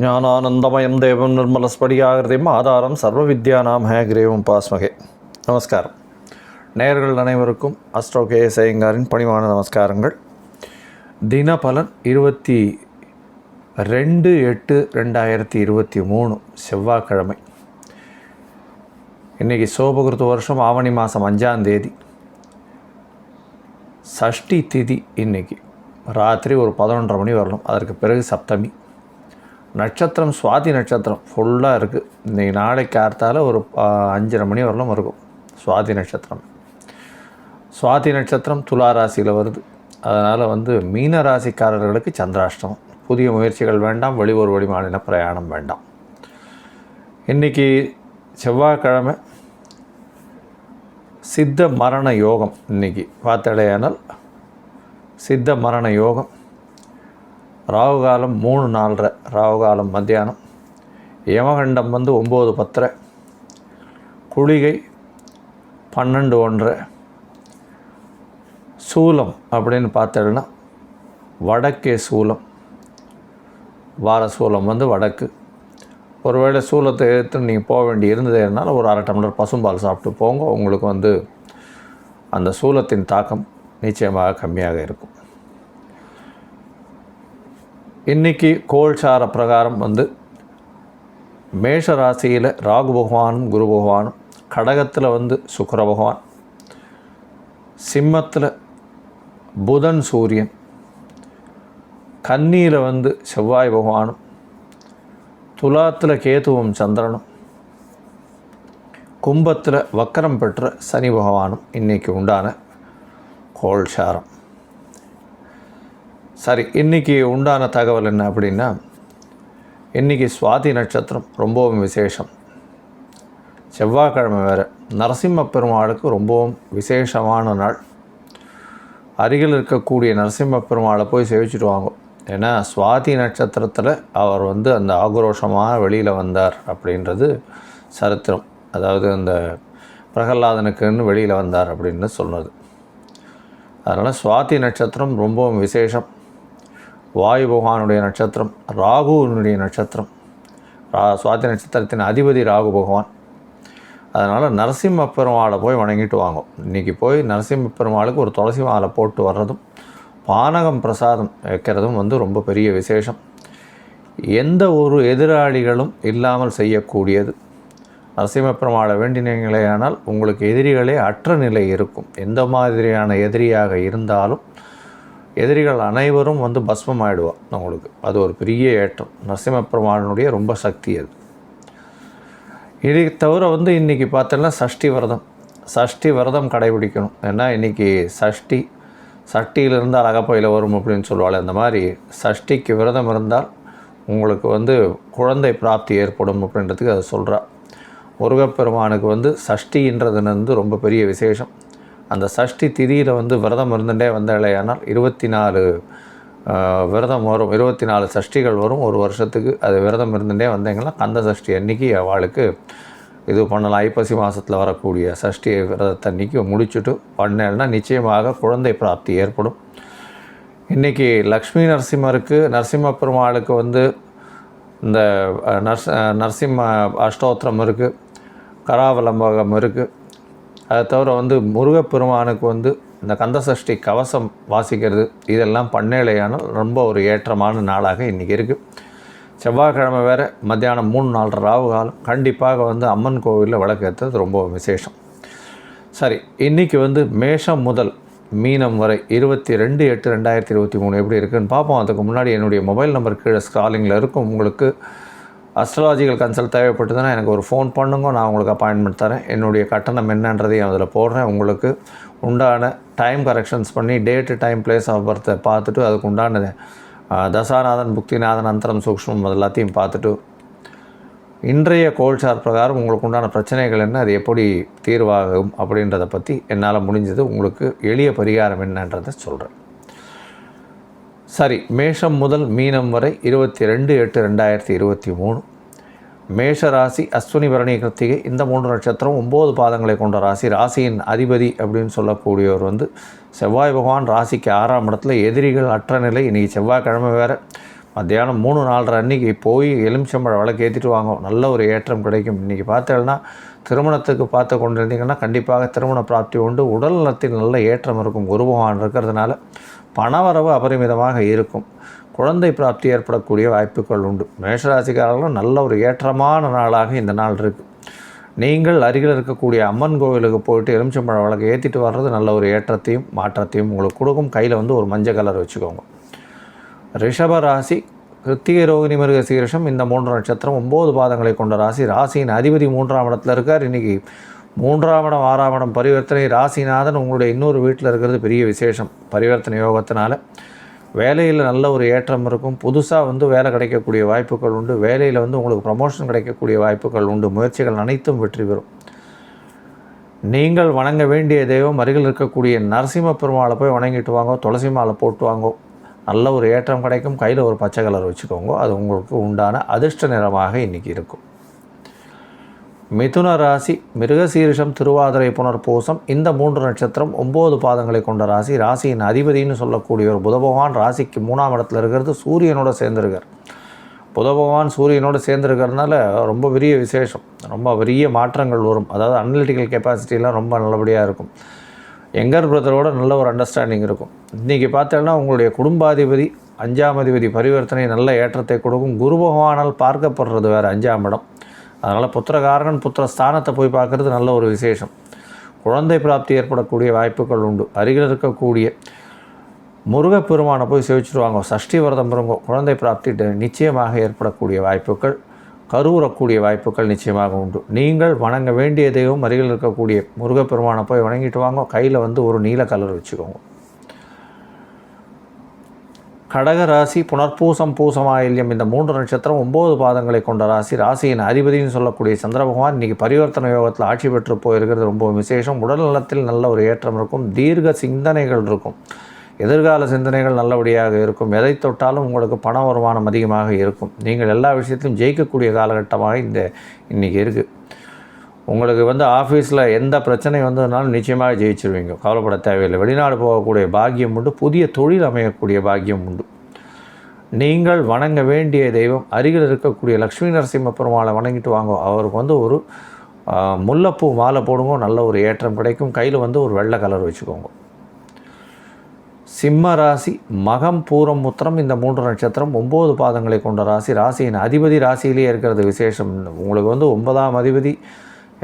ஞானானந்தமயம் தேவம் நிர்மலஸ்படியாகிருதையும் ஆதாரம் சர்வ வித்யானாம் ஹே கிரேவம் பாஸ்மகே. நமஸ்காரம். நேயர்கள் அனைவருக்கும் அஸ்ட்ரோ கே எஸ் பணிவான நமஸ்காரங்கள். தினபலன் இருபத்தி ரெண்டு எட்டு ரெண்டாயிரத்தி இருபத்தி மூணு செவ்வாய்க்கிழமை. இன்றைக்கி சோபகிருத்து வருஷம் ஆவணி மாதம் அஞ்சாம் தேதி. சஷ்டி திதி இன்னைக்கு. ராத்திரி ஒரு பதினொன்றரை மணி வரணும். அதற்கு பிறகு சப்தமி. நட்சத்திரம் சுவாதி நட்சத்திரம் ஃபுல்லாக இருக்குது இன்றைக்கி நாளைக்கு ஆர்த்தால ஒரு அஞ்சரை மணி வரலும் இருக்கும். சுவாதி நட்சத்திரம். சுவாதி நட்சத்திரம் துலா ராசியில் வருது. அதனால் வந்து மீன ராசிக்காரர்களுக்கு சந்திராஷ்டம் புதிய முயற்சிகள் வேண்டாம். வெளியூர் வெளிமாநில பிரயாணம் வேண்டாம். இன்றைக்கி செவ்வாய்க்கிழமை சித்த மரண யோகம் இன்னைக்கு. பார்த்தடையானால் சித்த மரண யோகம். ராகு காலம் மூணு நாலரை ராகு காலம் மத்தியானம். யமகண்டம் வந்து ஒம்பது பத்தரை. குளிகை பன்னெண்டு ஒன்றரை. சூலம் அப்படின்னு பார்த்தேன்னா வடக்கே சூலம். வார சூலம் வந்து வடக்கு. ஒருவேளை சூளத்தை எடுத்து நீங்கள் போக வேண்டி இருந்ததுனால ஒரு அரை டம்ளர் பசும்பால் சாப்பிட்டு போங்க. உங்களுக்கு வந்து அந்த சூலத்தின் தாக்கம் நிச்சயமாக கம்மியாக இருக்கும். இன்னைக்கு கோல்சார பிரகாரம் வந்து மேஷ ராசியில் ராகு பகவானும் குரு பகவானும் கடகத்தில் வந்து சுக்கர பகவான் சிம்மத்தில் புதன் சூரியன் கன்னியில் வந்து செவ்வாய் பகவானும் துலாத்தில் கேதுவும் சந்திரனும். கும்பத்தில் வக்கரம் பெற்ற சனி பகவானும் இன்றைக்கி உண்டான கோல்சாரம் சரி இன்றைக்கி உண்டான தகவல் என்ன அப்படின்னா இன்றைக்கி சுவாதி நட்சத்திரம் ரொம்பவும் விசேஷம். செவ்வாய்க்கிழமை வேறு நரசிம்ம பெருமாளுக்கு ரொம்பவும் விசேஷமான நாள். அருகில் இருக்கக்கூடிய நரசிம்ம பெருமாளை போய் சேவிச்சுட்டு வாங்க. ஏன்னா சுவாதி நட்சத்திரத்தில் அவர் வந்து அந்த ஆக்ரோஷமாக வெளியில் வந்தார் அப்படின்றது சரித்திரம். அதாவது அந்த பிரகல்லாதனுக்குன்னு வெளியில் வந்தார் அப்படின்னு சொன்னது அதனால் சுவாதி நட்சத்திரம் ரொம்பவும் விசேஷம். வாயு பகவானுடைய நட்சத்திரம் ராகுவினுடைய நட்சத்திரம். ரா சுவாதி நட்சத்திரத்தின் அதிபதி ராகு பகவான். அதனால் நரசிம்ம பெருமாளை போய் வணங்கிட்டு வாங்க. இன்றைக்கி போய் நரசிம்ம பெருமாளுக்கு ஒரு துளசி மாலை போட்டு வர்றதும் பானகம் பிரசாதம் வைக்கிறதும் வந்து ரொம்ப பெரிய விசேஷம். எந்த ஒரு எதிராளிகளும் இல்லாமல் செய்யக்கூடியது. நரசிம்மப்பெருமாளை வேண்டினீங்களேயானால் உங்களுக்கு எதிரிகளே அற்ற நிலை இருக்கும். எந்த மாதிரியான எதிரியாக இருந்தாலும் எதிரிகள் அனைவரும் வந்து பஸ்மம் ஆகிடுவான் உங்களுக்கு அது ஒரு பெரிய ஏற்றம். நரசிம்மபெரமாளினுடைய ரொம்ப சக்தி அது. இதை தவிர வந்து இன்றைக்கி பார்த்தோன்னா சஷ்டி விரதம். சஷ்டி விரதம் கடைபிடிக்கணும். ஏன்னா இன்றைக்கி சஷ்டி சஷ்டியிலிருந்து அழகப்பையில் வரும் அப்படின்னு சொல்லுவாள் அந்த மாதிரி சஷ்டிக்கு விரதம் இருந்தால் உங்களுக்கு வந்து குழந்தை பிராப்தி ஏற்படும் அப்படின்றதுக்கு அதை சொல்கிறா முருகப்பெருமானுக்கு வந்து சஷ்டின்றதுன்னு ரொம்ப பெரிய விசேஷம். அந்த சஷ்டி திதியில் வந்து விரதம் இருந்துகிட்டே வந்தாலேயானால் இருபத்தி நாலு விரதம் வரும் இருபத்தி நாலு சஷ்டிகள் வரும் ஒரு வருஷத்துக்கு. அது விரதம் இருந்துகிட்டே வந்தீங்கன்னா கந்த சஷ்டி அன்னைக்கு அவளுக்கு இது பண்ணலாம். ஐப்பசி மாதத்தில் வரக்கூடிய சஷ்டி விரதத்தை அன்னைக்கு முடிச்சுட்டு பண்ணேன்னா நிச்சயமாக குழந்தை பிராப்தி ஏற்படும். இன்றைக்கி லக்ஷ்மி நரசிம்மருக்கு நரசிம்ம பெருமாளுக்கு வந்து இந்த நர்ஸ் நரசிம்ம அஷ்டோத்திரம் இருக்குது கராவலம்பகம் இருக்குது அதை தவிர வந்து முருகப்பெருமானுக்கு வந்து இந்த கந்தசஷ்டி கவசம் வாசிக்கிறது இதெல்லாம் பண்ணேலையான ரொம்ப ஒரு ஏற்றமான நாளாக இன்றைக்கி இருக்குது செவ்வாய்க்கிழமை வேறு மத்தியானம் மூணு நாலு ராவு காலம். கண்டிப்பாக வந்து அம்மன் கோவிலில் விளக்கேற்றது ரொம்ப விசேஷம். சரி இன்றைக்கி வந்து மேஷம் முதல் மீனம் வரை இருபத்தி ரெண்டு எட்டு ரெண்டாயிரத்தி இருபத்தி மூணு எப்படி இருக்குன்னு பார்ப்போம். அதுக்கு முன்னாடி என்னுடைய மொபைல் நம்பர் கீழே ஸ்க்ராலிங்கில் இருக்கும். உங்களுக்கு அஸ்ட்ராலஜிக்கல் கன்சல்ட் தேவைப்பட்டதுன்னா எனக்கு ஒரு ஃபோன் பண்ணுங்க. நான் உங்களுக்கு அப்பாயின்மெண்ட் தரேன். என்னுடைய கட்டணம் என்னன்றதையும் அதில் போடுறேன். உங்களுக்கு உண்டான டைம் கரெக்ஷன்ஸ் பண்ணி டேட்டு டைம் பிளேஸ் ஆஃப் பர்த்தை பார்த்துட்டு அதுக்கு உண்டான தசாநாதன் புக்திநாதன் அந்தரம் சூக்ஷ்மம் அது எல்லாத்தையும் பார்த்துட்டு இன்றைய கோல்சார் பிரகாரம் உங்களுக்கு உண்டான பிரச்சனைகள் என்ன அது எப்படி தீர்வாகும் அப்படின்றத பற்றி என்னால் முடிஞ்சது உங்களுக்கு எளிய பரிகாரம் என்னன்றதை சொல்கிறேன் சரி மேஷம் முதல் மீனம் வரை இருபத்தி ரெண்டு எட்டு ரெண்டாயிரத்தி இருபத்தி மூணு. மேஷ ராசி அஸ்வினி பரணி கிருத்திகை இந்த மூன்று நட்சத்திரம் ஒம்பது பாதங்களை கொண்ட ராசி ராசியின் அதிபதி அப்படின்னு சொல்லக்கூடியவர் வந்து செவ்வாய் பகவான் ராசிக்கு ஆறாம் இடத்துல எதிரிகள் அற்ற நிலை. இன்றைக்கி செவ்வாய்க்கிழமை வேறு. மத்தியானம் மூணு நாலரை அன்றைக்கி போய் எலுமிச்சம்பழம் விளக்கு ஏற்றிட்டு வாங்க. நல்ல ஒரு ஏற்றம் கிடைக்கும். இன்றைக்கி பார்த்தேன்னா திருமணத்துக்கு பார்த்து கொண்டிருந்தீங்கன்னா கண்டிப்பாக திருமண பிராப்தி உண்டு. உடல் நலத்தில் நல்ல ஏற்றம் இருக்கும். குரு பகவான் இருக்கிறதுனால பணவரவு அபரிமிதமாக இருக்கும். குழந்தை பிராப்தி ஏற்படக்கூடிய வாய்ப்புகள் உண்டு. மேஷராசிக்காரர்களும் நல்ல ஒரு ஏற்றமான நாளாக இந்த நாள் இருக்குது நீங்கள் அருகில் இருக்கக்கூடிய அம்மன் கோவிலுக்கு போயிட்டு எலுமிச்சம்பழம் வழக்கு ஏற்றிட்டு வர்றது நல்ல ஒரு ஏற்றத்தையும் மாற்றத்தையும் உங்களுக்கு கொடுக்கும். கையில் வந்து ஒரு மஞ்சள் கலர் வச்சுக்கோங்க. ரிஷப ராசி கிருத்திகை ரோகிணி மிருக சீரஷம். இந்த மூன்று நட்சத்திரம் ஒம்பது பாதங்களை கொண்ட ராசி. ராசியின் அதிபதி மூன்றாம் இடத்துல இருக்கார். இன்றைக்கி மூன்றாம் இடம் ஆறாம் இடம் பரிவர்த்தனை. ராசிநாதன் உங்களுடைய இன்னொரு வீட்டில் இருக்கிறது பெரிய விசேஷம். பரிவர்த்தனை யோகத்தினால. வேலையில் நல்ல ஒரு ஏற்றம் இருக்கும். புதுசாக வந்து வேலை கிடைக்கக்கூடிய வாய்ப்புகள் உண்டு. வேலையில் வந்து உங்களுக்கு ப்ரமோஷன் கிடைக்கக்கூடிய வாய்ப்புகள் உண்டு. முயற்சிகள் அனைத்தும் வெற்றி பெறும். நீங்கள் வணங்க வேண்டிய தெய்வம் அருகில் இருக்கக்கூடிய நரசிம்ம பெருமாளை போய் வணங்கிட்டு வாங்கோ துளசி மாலை போட்டு வாங்கோ. நல்ல ஒரு ஏற்றம் கிடைக்கும். கையில் ஒரு பச்சை கலர் வச்சுக்கோங்க. அது உங்களுக்கு உண்டான அதிர்ஷ்ட நிறமாக இன்றைக்கி இருக்கும். மிதுன ராசி மிருகசீரிஷம் திருவாதிரை புனர்பூசம் இந்த மூன்று நட்சத்திரம் ஒம்பது பாதங்களை கொண்ட ராசி. ராசியின் அதிபதினு சொல்லக்கூடிய ஒரு புதபகவான் ராசிக்கு மூணாம் இடத்துல இருக்கிறது. சூரியனோட சேர்ந்துருக்கார். புதபகவான் சூரியனோட சூரியனோடு சேர்ந்துருக்கிறதுனால ரொம்ப பெரிய விசேஷம். ரொம்ப பெரிய மாற்றங்கள் வரும். அதாவது அனலிட்டிக்கல் கெப்பாசிட்டிலாம் ரொம்ப நல்லபடியாக இருக்கும். எங்கர் பிரதரோட நல்ல ஒரு அண்டர்ஸ்டாண்டிங் இருக்கும். இன்றைக்கி பார்த்தோன்னா உங்களுடைய குடும்பாதிபதி அஞ்சாம் அதிபதி பரிவர்த்தனை நல்ல ஏற்றத்தை கொடுக்கும். குரு பகவானால் பார்க்கப்படுறது வேறு அஞ்சாம் இடம். அதனால் புத்திரகாரகன் புத்திர ஸ்தானத்தை போய் பார்க்குறது நல்ல ஒரு விசேஷம். குழந்தை பிராப்தி ஏற்படக்கூடிய வாய்ப்புகள் உண்டு. அருகில் இருக்கக்கூடிய முருகப்பெருமானை போய் சேவிச்சுருவாங்க. சஷ்டி விரதம் பெறுங்க குழந்தை பிராப்தி நிச்சயமாக ஏற்படக்கூடிய வாய்ப்புகள் கருவுறக்கூடிய வாய்ப்புகள் நிச்சயமாக உண்டு. நீங்கள் வணங்க வேண்டிய தெய்வம் அருகில் இருக்கக்கூடிய முருகப்பெருமானை போய் வணங்கிட்டு வாங்க. கையில் வந்து ஒரு நீல கலர் வச்சுக்கோங்க. கடக ராசி புனர்பூசம் பூசமாயில்யம் இந்த மூன்று நட்சத்திரம் ஒம்பது பாதங்களை கொண்ட ராசி. ராசியின் அதிபதினு சொல்லக்கூடிய சந்திர பகவான் இன்றைக்கி பரிவர்த்தனை யோகத்தில் ஆட்சி பெற்று போயிருக்கிறது. ரொம்ப விசேஷம். உடல் நலத்தில் நல்ல ஒரு ஏற்றம் இருக்கும். தீர்க்க சிந்தனைகள் இருக்கும். எதிர்கால சிந்தனைகள் நல்லபடியாக இருக்கும். எதை தொட்டாலும் உங்களுக்கு பண வருமானம் அதிகமாக இருக்கும். நீங்கள் எல்லா விஷயத்திலும் ஜெயிக்கக்கூடிய காலகட்டமாக இந்த இன்றைக்கி இருக்குது உங்களுக்கு வந்து ஆஃபீஸில் எந்த பிரச்சனை வந்ததுனாலும் நிச்சயமாக ஜெயிச்சிருவீங்க. கவலைப்பட தேவையில்லை. வெளிநாடு போகக்கூடிய பாக்கியம் உண்டு. புதிய தொழில் அமையக்கூடிய பாக்கியம் உண்டு. நீங்கள் வணங்க வேண்டிய தெய்வம் அருகில் இருக்கக்கூடிய லக்ஷ்மி நரசிம்ம பெருமாளை வணங்கிட்டு வாங்க. அவருக்கு வந்து ஒரு முல்லைப்பூ மாலை போடுங்க. நல்ல ஒரு ஏற்றம் கிடைக்கும். கையில் வந்து ஒரு வெள்ளை கலர் வச்சுக்கோங்க. சிம்ம ராசி மகம் பூரம் முத்திரம் இந்த மூன்று நட்சத்திரம் ஒம்பது பாதங்களை கொண்ட ராசி. ராசியின் அதிபதி ராசியிலேயே இருக்கிறது விசேஷம். உங்களுக்கு வந்து ஒன்பதாம் அதிபதி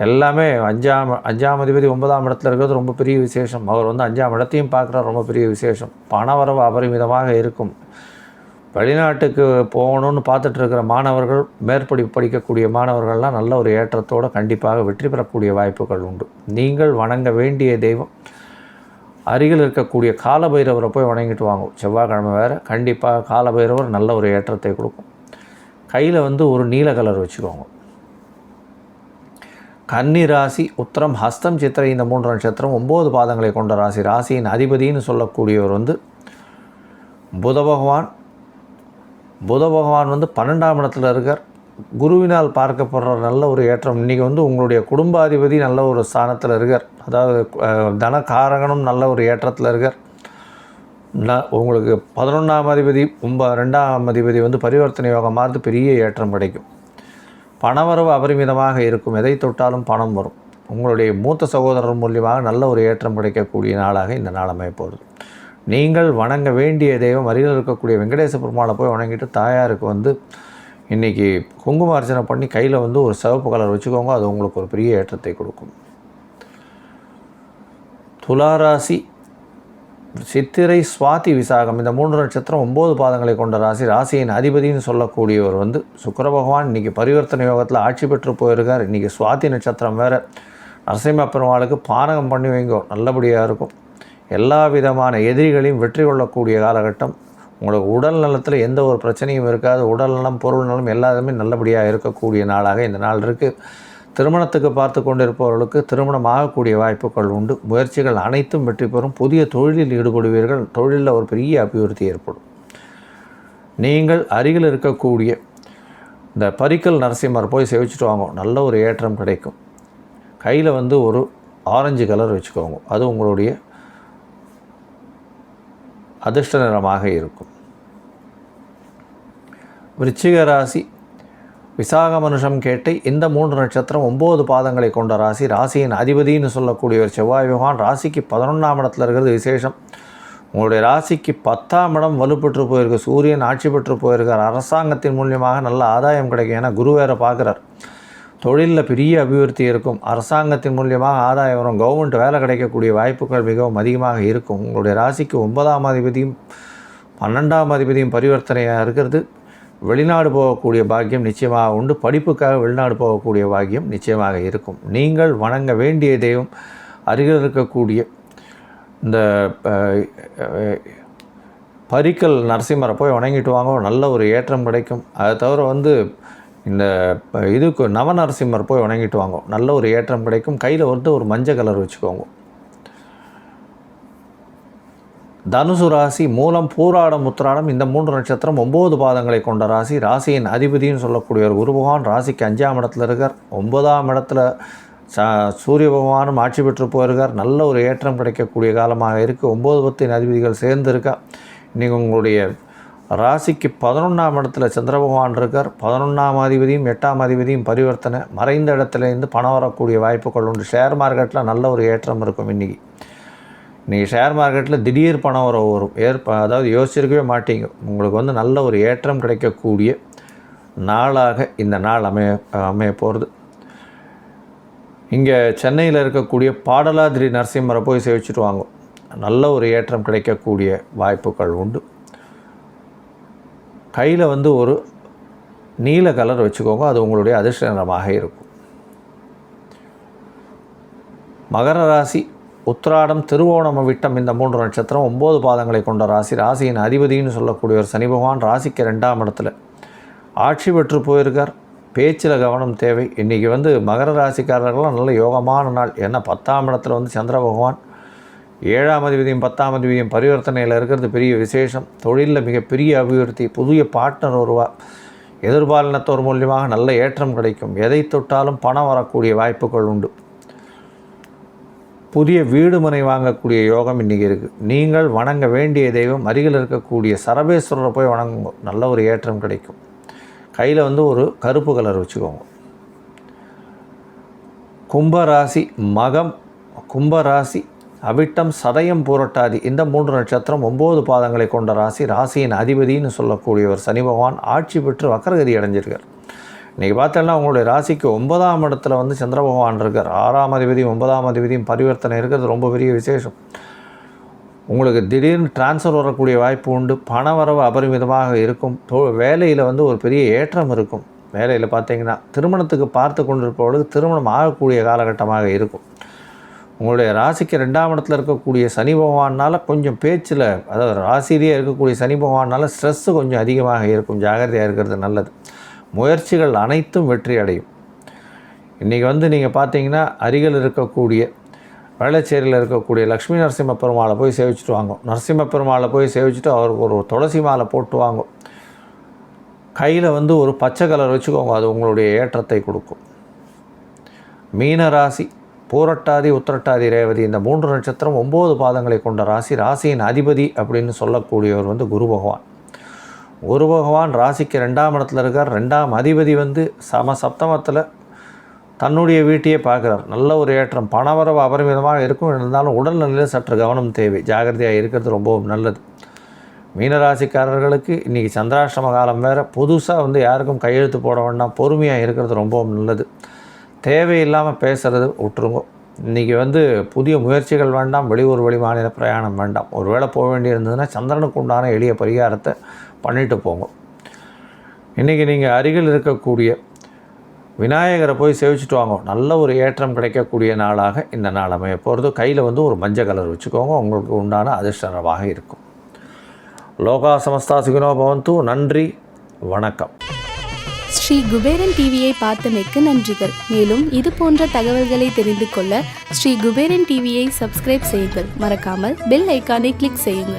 எல்லாமே அஞ்சாம் அஞ்சாம் அதிபதி ஒன்பதாம் இடத்துல இருக்கிறது ரொம்ப பெரிய விசேஷம். அவர் வந்து அஞ்சாம் இடத்தையும் பார்க்குற ரொம்ப பெரிய விசேஷம். பணவரவு அபரிமிதமாக இருக்கும். வெளிநாட்டுக்கு போகணும்னு பார்த்துட்டு இருக்கிற மாணவர்கள் மேற்படி படிக்கக்கூடிய மாணவர்கள்லாம் நல்ல ஒரு ஏற்றத்தோடு கண்டிப்பாக வெற்றி பெறக்கூடிய வாய்ப்புகள் உண்டு. நீங்கள் வணங்க வேண்டிய தெய்வம். அருகில் இருக்கக்கூடிய காலபைரவரை போய் வணங்கிட்டு வாங்கும். செவ்வாய்க்கிழமை வேறு கண்டிப்பாக காலபைரவர் நல்ல ஒரு ஏற்றத்தை கொடுக்கும். கையில் வந்து ஒரு நீல கலர் வச்சுக்கோங்க. கன்னி ராசி உத்தரம் ஹஸ்தம் சித்திரை இந்த மூன்று நட்சத்திரம் ஒம்பது பாதங்களை கொண்ட ராசி. ராசியின் அதிபதினு சொல்லக்கூடியவர் வந்து புத பகவான். புத பகவான் வந்து பன்னெண்டாம் இடத்துல இருக்கார். குருவினால் பார்க்கப்படுற நல்ல ஒரு ஏற்றம். இன்றைக்கி வந்து உங்களுடைய குடும்பாதிபதி நல்ல ஒரு ஸ்தானத்தில் இருக்கார். அதாவது தனகாரகனும் நல்ல ஒரு ஏற்றத்தில் இருக்கார். ந உங்களுக்கு பதினொன்றாம் அதிபதி ஒம்ப ரெண்டாம் அதிபதி வந்து பரிவர்த்தனை யோகம் பெரிய ஏற்றம் கிடைக்கும். பணவரவு அபரிமிதமாக இருக்கும். எதை தொட்டாலும் பணம் வரும். உங்களுடைய மூத்த சகோதரர் மூலியமாக நல்ல ஒரு ஏற்றம் கிடைக்கக்கூடிய நாளாக இந்த நாள் அமையப்போகுது. நீங்கள் வணங்க வேண்டிய தெய்வம் அருகில் இருக்கக்கூடிய வெங்கடேச பெருமாளை போய் வணங்கிட்டு தாயாருக்கு வந்து இன்றைக்கி குங்கும அர்ச்சனை பண்ணி கையில் வந்து ஒரு சிவப்பு கலர் வச்சுக்கோங்க. அது உங்களுக்கு ஒரு பெரிய ஏற்றத்தை கொடுக்கும். துளாராசி சித்திரை சுவாதி விசாகம். இந்த மூன்று நட்சத்திரம் ஒம்பது பாதங்களை கொண்ட ராசி ராசியின் அதிபதினு சொல்லக்கூடியவர் வந்து சுக்கர பகவான். இன்றைக்கி பரிவர்த்தனை யோகத்தில் ஆட்சி பெற்று போயிருக்கார். இன்றைக்கி சுவாதி நட்சத்திரம் வேறு. நரசிம்ம பெருமாளுக்கு பானகம் பண்ணி வைங்கோ. நல்லபடியாக இருக்கும். எல்லா விதமான எதிரிகளையும் வெற்றி கொள்ளக்கூடிய காலகட்டம். உங்களுக்கு உடல் நலத்தில் எந்த ஒரு பிரச்சனையும் இருக்காது. உடல் நலம் பொருள் நலம் எல்லாருமே நல்லபடியாக இருக்கக்கூடிய நாளாக இந்த நாள் இருக்குது திருமணத்துக்கு பார்த்து கொண்டிருப்பவர்களுக்கு திருமணம் ஆகக்கூடிய வாய்ப்புகள் உண்டு. முயற்சிகள் அனைத்தும் வெற்றி பெறும். புதிய தொழிலில் ஈடுபடுவீர்கள். தொழிலில் ஒரு பெரிய அபிவிருத்தி ஏற்படும். நீங்கள் அருகில் இருக்கக்கூடிய இந்த பரிக்கல் நரசிம்மர் போய் சேவிச்சுட்டு வாங்க. நல்ல ஒரு ஏற்றம் கிடைக்கும். கையில் வந்து ஒரு ஆரஞ்சு கலர் வச்சுக்கோங்க. அது உங்களுடைய அதிர்ஷ்ட நிறமாக இருக்கும். விருச்சிக ராசி விசாக மனுஷம் கேட்டு இந்த மூன்று நட்சத்திரம் ஒம்பது பாதங்களை கொண்ட ராசி ராசியின் அதிபதின்னு சொல்லக்கூடியவர் செவ்வாய் பகவான். ராசிக்கு பதினொன்றாம் இடத்துல இருக்கிறது விசேஷம். உங்களுடைய ராசிக்கு பத்தாம் இடம் வலுப்பெற்று போயிருக்கு. சூரியன் ஆட்சி பெற்று போயிருக்கார். அரசாங்கத்தின் மூலியமாக நல்ல ஆதாயம் கிடைக்கும் ஏன்னா குரு வேற பார்க்குறார். தொழிலில் பெரிய அபிவிருத்தி இருக்கும். அரசாங்கத்தின் மூலியமாக ஆதாயம் வரும். கவர்மெண்ட் வேலை கிடைக்கக்கூடிய வாய்ப்புகள் மிகவும் அதிகமாக இருக்கும். உங்களுடைய ராசிக்கு ஒன்பதாம் அதிபதியும் பன்னெண்டாம் அதிபதியும் பரிவர்த்தனையாக இருக்கிறது. வெளிநாடு போகக்கூடிய பாக்கியம் நிச்சயமாக உண்டு. படிப்புக்காக வெளிநாடு போகக்கூடிய பாக்கியம் நிச்சயமாக இருக்கும். நீங்கள் வணங்க வேண்டிய தெய்வம் அருகில் இருக்கக்கூடிய இந்த பரிக்கல் நரசிம்மரை போய் வணங்கிட்டு வாங்க. நல்ல ஒரு ஏற்றம் கிடைக்கும். அதை தவிர வந்து இந்த இதுக்கு இதுக்கு நவநரசிம்மர் போய் வணங்கிட்டு வாங்க. நல்ல ஒரு ஏற்றம் கிடைக்கும். கையில் வந்து ஒரு மஞ்சள் கலர் வச்சுக்கோங்க. தனுசு ராசி மூலம் பூராடம் உத்திராடம் இந்த மூன்று நட்சத்திரம் ஒம்பது பாதங்களை கொண்ட ராசி. ராசியின் அதிபதினு சொல்லக்கூடிய ஒரு குரு பகவான் ராசிக்கு அஞ்சாம் இடத்துல இருக்கார். ஒன்பதாம் இடத்துல ச சூரிய பகவானும் ஆட்சி பெற்று போயிருக்கார். நல்ல ஒரு ஏற்றம் கிடைக்கக்கூடிய காலமாக இருக்குது ஒம்பது பத்தின் அதிபதிகள் சேர்ந்து இருக்கா. இன்றைக்கி உங்களுடைய ராசிக்கு பதினொன்றாம் இடத்துல சந்திர பகவான் இருக்கார். பதினொன்றாம் அதிபதியும் எட்டாம் அதிபதியும் பரிவர்த்தனை. மறைந்த இடத்துலேருந்து பணம் வரக்கூடிய வாய்ப்புகள் உண்டு. ஷேர் மார்க்கெட்டில் நல்ல ஒரு ஏற்றம் இருக்கும் இன்றைக்கி நீங்கள் ஷேர் மார்க்கெட்டில் திடீர் பணம் வர வரும் ஏற்ப அதாவது யோசிச்சிருக்கவே மாட்டீங்க. உங்களுக்கு வந்து நல்ல ஒரு ஏற்றம் கிடைக்கக்கூடிய நாளாக இந்த நாள் அமைய அமைய போகிறது இங்கே சென்னையில் இருக்கக்கூடிய பாடலாதிரி நரசிம்மரை போய் சேவிச்சுட்டு வாங்க. நல்ல ஒரு ஏற்றம் கிடைக்கக்கூடிய வாய்ப்புகள் உண்டு. கையில் வந்து ஒரு நீல கலர் வச்சுக்கோங்க அது உங்களுடைய அதிர்ஷ்ட நிறமாக இருக்கும். மகர ராசி உத்திராடம் திருவோணம் விட்டம் இந்த மூன்று நட்சத்திரம் ஒம்பது பாதங்களை கொண்ட ராசி. ராசியின் அதிபதினு சொல்லக்கூடிய ஒரு சனி பகவான் ராசிக்கு ரெண்டாம் இடத்துல. ஆட்சி பெற்று போயிருக்கார். பேச்சில் கவனம் தேவை. இன்றைக்கி வந்து மகர ராசிக்காரர்கள்லாம் நல்ல யோகமான நாள். ஏன்னா பத்தாம் இடத்துல வந்து சந்திர பகவான். ஏழாம் அதிபதியும் பத்தாம் அதிபதியும் பரிவர்த்தனையில் இருக்கிறது பெரிய விசேஷம். தொழிலில் மிகப்பெரிய அபிவிருத்தி. புதிய பார்ட்னர் வருவா எதிர்பாலினத்தோர் மூலியமாக நல்ல ஏற்றம் கிடைக்கும். எதை தொட்டாலும் பணம் வரக்கூடிய வாய்ப்புகள் உண்டு. புதிய வீடு மனை வாங்கக்கூடிய யோகம் இன்றைக்கி இருக்குது நீங்கள் வணங்க வேண்டிய தெய்வம் அருகில் இருக்கக்கூடிய சரபேஸ்வரரை போய் வணங்குங்க. நல்ல ஒரு ஏற்றம் கிடைக்கும். கையில் வந்து ஒரு கருப்பு கலர் வச்சுக்கோங்க. கும்பராசி மகம் கும்பராசி அவிட்டம் சதயம் புரட்டாதி. இந்த மூன்று நட்சத்திரம் ஒம்பது பாதங்களை கொண்ட ராசி ராசியின் அதிபதின்னு சொல்லக்கூடியவர் சனி பகவான் ஆட்சி பெற்று வக்கரகதி அடைஞ்சிருக்கார். இன்றைக்கி பார்த்தோன்னா உங்களுடைய ராசிக்கு ஒன்பதாம் இடத்துல வந்து சந்திர பகவான் இருக்கார். ஆறாம் அதிபதியும் ஒன்பதாம் அதிபதியும் பரிவர்த்தனை இருக்கிறது ரொம்ப பெரிய விசேஷம். உங்களுக்கு திடீர்னு ட்ரான்ஸ்ஃபர் வரக்கூடிய வாய்ப்பு உண்டு. பண வரவு அபரிமிதமாக இருக்கும். தொ வேலையில் வந்து ஒரு பெரிய ஏற்றம் இருக்கும். வேலையில் பார்த்தீங்கன்னா திருமணத்துக்கு பார்த்து கொண்டிருப்பவர்களுக்கு திருமணம் ஆகக்கூடிய காலகட்டமாக இருக்கும். உங்களுடைய ராசிக்கு ரெண்டாம் இடத்துல இருக்கக்கூடிய சனி பகவானால் கொஞ்சம் பேச்சில் அதாவது ராசிலேயே இருக்கக்கூடிய சனி பகவானால் ஸ்ட்ரெஸ்ஸு கொஞ்சம் அதிகமாக இருக்கும். ஜாகிரதையாக இருக்கிறது நல்லது. முயற்சிகள் அனைத்தும் வெற்றி அடையும் இன்றைக்கி வந்து நீங்கள் பார்த்தீங்கன்னா அருகில் இருக்கக்கூடிய வேளச்சேரியில் இருக்கக்கூடிய லக்ஷ்மி நரசிம்ம பெருமாளை போய் சேவிச்சுட்டு வாங்கும். நரசிம்ம பெருமாளை போய் சேவிச்சுட்டு அவருக்கு ஒரு துளசி மாலை போட்டு வாங்கும். கையில் வந்து ஒரு பச்சை கலர் வச்சுக்கோங்க அது உங்களுடைய ஏற்றத்தை கொடுக்கும். மீன ராசி பூரட்டாதி உத்திரட்டாதி ரேவதி இந்த மூன்று நட்சத்திரம் ஒம்பது பாதங்களை கொண்ட ராசி ராசியின் அதிபதி அப்படின்னு சொல்லக்கூடியவர் வந்து குரு பகவான். குரு பகவான் ராசிக்கு ரெண்டாம் இடத்துல இருக்கார். ரெண்டாம் அதிபதி வந்து சம சப்தமத்தில் தன்னுடைய வீட்டையே பார்க்குறார். நல்ல ஒரு ஏற்றம். பணவரவு அபரிமிதமாக இருக்கும். இருந்தாலும் உடல்நிலையில் சற்று கவனம் தேவை. ஜாகிரதையாக இருக்கிறது ரொம்பவும் நல்லது. மீனராசிக்காரர்களுக்கு இன்றைக்கி சந்திராஷ்டம காலம் வேறு. புதுசாக வந்து யாருக்கும் கையெழுத்து போட வேண்டாம். பொறுமையாக இருக்கிறது ரொம்பவும் நல்லது. தேவையில்லாமல் பேசுகிறது விட்டுருங்க இன்றைக்கி வந்து புதிய முயற்சிகள் வேண்டாம். வெளியூர் வெளி மாநில பிரயாணம் வேண்டாம். ஒருவேளை போக வேண்டியிருந்ததுன்னா சந்திரனுக்கு உண்டான எளிய பரிகாரத்தை பண்ணிட்டு போங்க. இன்றைக்கி நீங்கள் அருகில் இருக்கக்கூடிய விநாயகரை போய் சேவிச்சுட்டு வாங்க. நல்ல ஒரு ஏற்றம் கிடைக்கக்கூடிய நாளாக இந்த நாள் அமைய போகிறது கையில் வந்து ஒரு மஞ்சள் கலர் வச்சுக்கோங்க. உங்களுக்கு உண்டான அதிர்ஷ்டமாக இருக்கும். லோகா சமஸ்தா சுகினோ பவந்து. நன்றி. வணக்கம். ஸ்ரீ குபேரன் டிவியை பார்த்தமைக்கு நன்றிகள். மேலும் இது போன்ற தகவல்களை தெரிந்து கொள்ள ஸ்ரீ குபேரன் டிவியை சப்ஸ்கிரைப் செய்யுங்கள். மறக்காமல் பெல் ஐக்கானை கிளிக் செய்யுங்கள்.